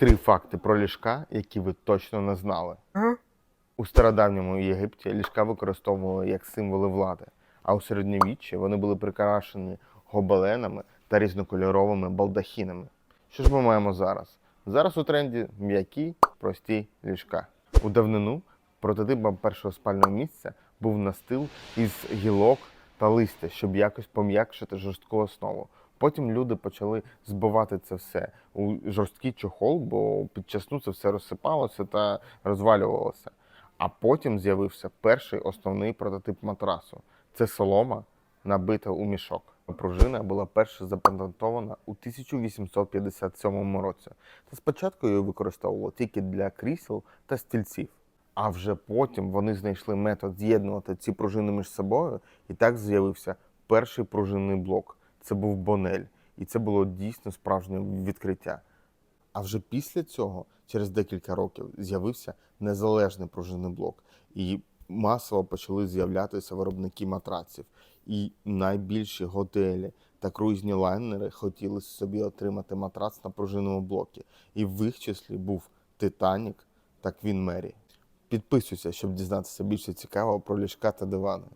Три факти про ліжка, які ви точно не знали. У стародавньому Єгипті ліжка використовували як символи влади, а у середньовіччі вони були прикрашені гобеленами та різнокольоровими балдахінами. Що ж ми маємо зараз? Зараз у тренді м'які, прості ліжка. У давнину прототипом першого спального місця був настил із гілок та листя, щоб якось пом'якшити жорстку основу. Потім люди почали збивати це все у жорсткий чохол, бо під часну це все розсипалося та розвалювалося. А потім з'явився перший основний прототип матрасу. Це солома, набита у мішок. Пружина була перша запатентована у 1857 році. Та спочатку її використовували тільки для крісел та стільців. А вже потім вони знайшли метод з'єднувати ці пружини між собою, і так з'явився перший пружинний блок. Це був Бонель, і це було дійсно справжнє відкриття. А вже після цього, через декілька років, з'явився незалежний пружинний блок, і масово почали з'являтися виробники матраців. І найбільші готелі та круїзні лайнери хотіли собі отримати матрац на пружинному блокі. І в їх числі був Титанік та Квін Мері. Підписуйся, щоб дізнатися більше цікавого про ліжка та дивани.